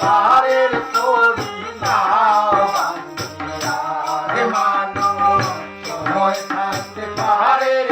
পারের করি না মানুষ সময় থাকতে পারের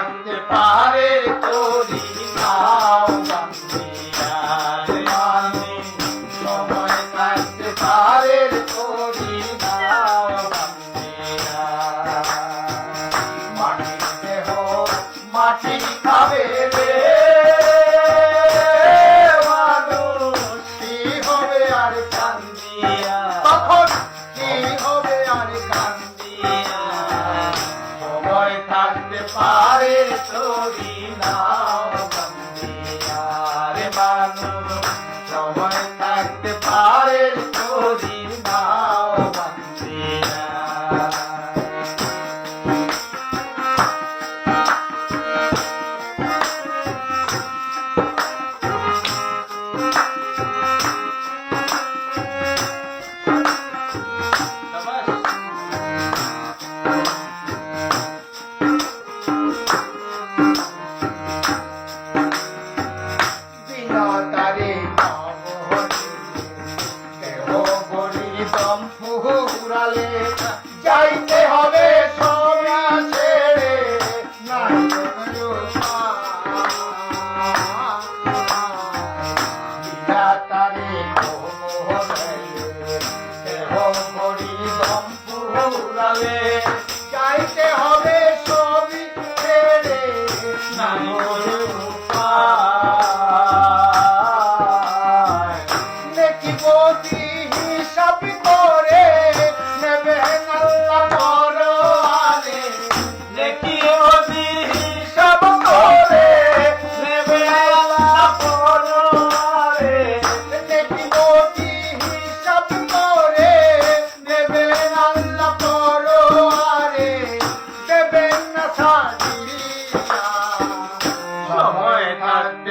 কান্দে পারে তোরি নাও মাটি খাবে হবে আর কান্দিয়া তখন কি হবে আর কান্দিয়া Oh, yeah. Yeah, yeah.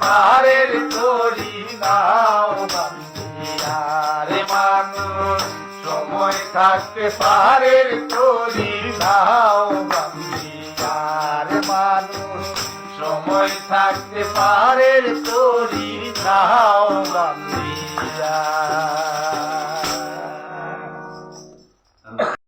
পারের তরি নাও আরে মানুষ, সময় থাকতে পারের তরি নাও আরে মানুষ, সময় থাকতে পাহাড়ের তরি নাও গাম্বিরা